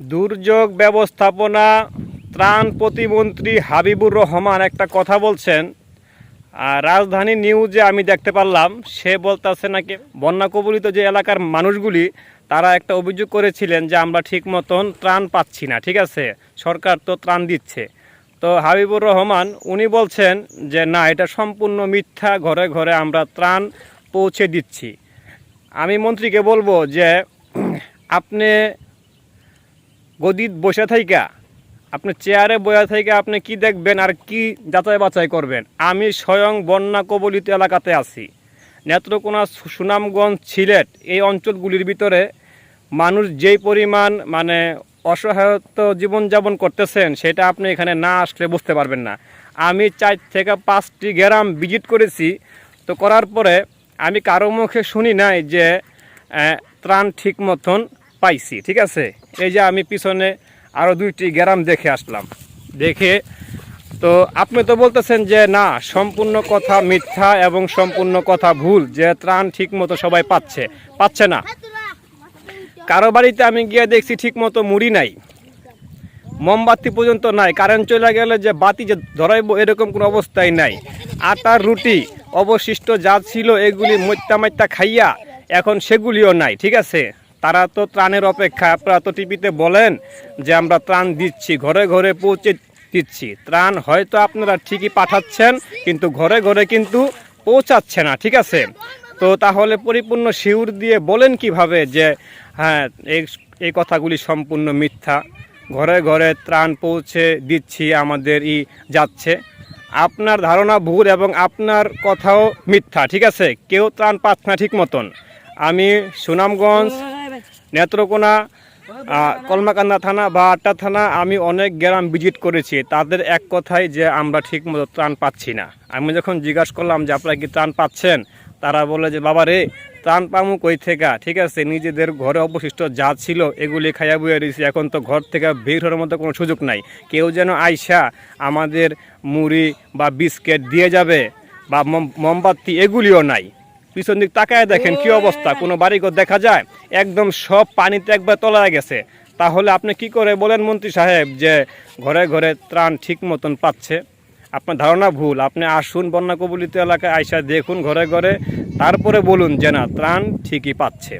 দুর্যোগ ব্যবস্থাপনা ত্রাণ প্রতিমন্ত্রী হাবিবুর রহমান একটা কথা বলছেন, আর রাজধানী নিউজে আমি দেখতে পারলাম, সে বলতেছে নাকি বন্যা কবলিত যে এলাকার মানুষগুলি, তারা একটা অভিযোগ করেছিলেন যে আমরা ঠিক মতন ত্রাণ পাচ্ছি না, ঠিক আছে? সরকার তো ত্রাণ দিচ্ছে। তো হাবিবুর রহমান, উনি বলছেন যে না, এটা সম্পূর্ণ মিথ্যা, ঘরে ঘরে আমরা ত্রাণ পৌঁছে দিচ্ছি। আমি মন্ত্রীকে বলব যে আপনি গদিত বসে থাইকা, আপনি চেয়ারে বসে থেকে আপনি কি দেখবেন আর কি যাচাই বাছাই করবেন? আমি স্বয়ং বন্যা কবলিত এলাকাতে আছি। নেত্রকোনা সুনামগঞ্জ সিলেট এই অঞ্চলগুলির ভিতরে মানুষ যেই পরিমাণ মানে অসহায়ত জীবনযাপন করতেছেন, সেটা আপনি এখানে না আসলে বুঝতে পারবেন না। আমি চার থেকে পাঁচটি গ্রাম ভিজিট করেছি। তো করার পরে আমি কারও মুখে শুনি নাই যে ত্রাণ ঠিক মতন পাইছি, ঠিক আছে? এই যে আমি পিছনে আরও দুইটি গ্রাম দেখে আসলাম। দেখে, তো আপনি তো বলতেছেন যে, না, সম্পূর্ণ কথা মিথ্যা এবং সম্পূর্ণ কথা ভুল, যে ত্রাণ ঠিক মতো সবাই পাচ্ছে। পাচ্ছে না। কারও বাড়িতে আমি গিয়ে দেখছি ঠিক মতো মুড়ি নাই। মোমবাতি পর্যন্ত নাই। কারেন্ট চলে গেলে যে বাতি যে ধরাইব, এরকম কোনো অবস্থায় নাই। আটার রুটি অবশিষ্ট যা ছিল, এগুলি মত্যা মাত্যা খাইয়া এখন সেগুলিও নাই, ঠিক আছে? তারা তো ত্রাণের অপেক্ষা। আপনারা তো টিভিতে বলেন যে আমরা ত্রাণ দিচ্ছি, ঘরে ঘরে পৌঁছে দিচ্ছি। ত্রাণ হয়তো আপনারা ঠিকই পাঠাচ্ছেন, কিন্তু ঘরে ঘরে কিন্তু পৌঁছাচ্ছে না, ঠিক আছে? তো তাহলে পরিপূর্ণ শিউর দিয়ে বলেন কীভাবে যে হ্যাঁ এই এই কথাগুলি সম্পূর্ণ মিথ্যা। ঘরে ঘরে ত্রাণ পৌঁছে দিচ্ছি আমাদের ই যাচ্ছে। আপনার ধারণা ভুল এবং আপনার কথাও মিথ্যা, ঠিক আছে? কেউ ত্রাণ পাচ্ছে না ঠিক মতন। আমি সুনামগঞ্জ নেত্রকোনা কলমাকান্দা থানা বা আটটা থানা আমি অনেক গ্রাম ভিজিট করেছি। তাদের এক কথাই যে আমরা ঠিক মতো ত্রাণ পাচ্ছি না। আমি যখন জিজ্ঞাসা করলাম যে, আপনারা কি ত্রাণ পাচ্ছেন? তারা বলে যে, বাবা রে, ত্রাণ পামু কই থেকে? ঠিক আছে, নিজেদের ঘরে অবশিষ্ট যা ছিল এগুলি খাইয়া বুয়ে রয়েছি এখন তো ঘর থেকে বের হওয়ার মতো কোনো সুযোগ নাই। কেউ যেন আইসা আমাদের মুড়ি বা বিস্কিট দিয়ে যাবে বা মোম- মোমবাতি এগুলিও নাই। পিছন দিক তাকায় দেখেন কি অবস্থা কোনো বাড়িঘর দেখা যায়? একদম সব পানিতে একবার তলায় গেছে। তাহলে আপনি কি করে বলেন মন্ত্রী সাহেব যে ঘরে ঘরে ত্রাণ ঠিক মতন পাচ্ছে? আপনার ধারণা ভুল। আপনি আসুন বন্যা কবলিত এলাকায় আইসা দেখুন ঘরে ঘরে তারপরে বলুন যে না ত্রাণ ঠিকই পাচ্ছে।